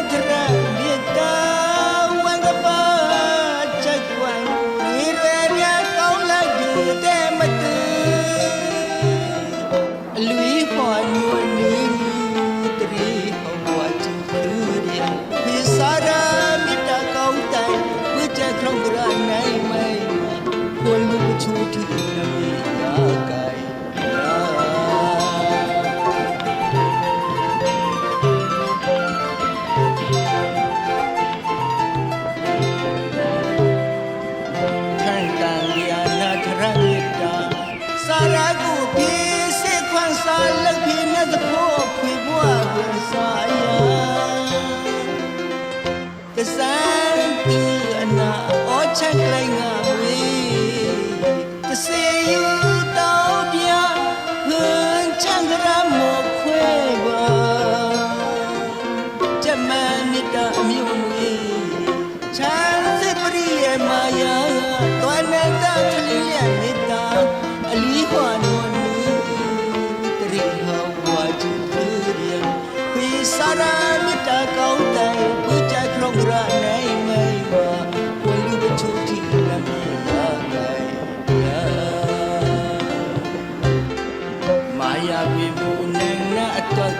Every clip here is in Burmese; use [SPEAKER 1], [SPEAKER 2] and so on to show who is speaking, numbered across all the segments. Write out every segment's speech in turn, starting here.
[SPEAKER 1] ядра. သဖို့ခွေဘွားကိုစာရကစားပြီးအနာအောချက်ကလေးငါ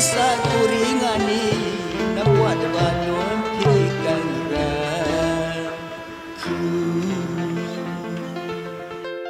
[SPEAKER 1] bisa kuringani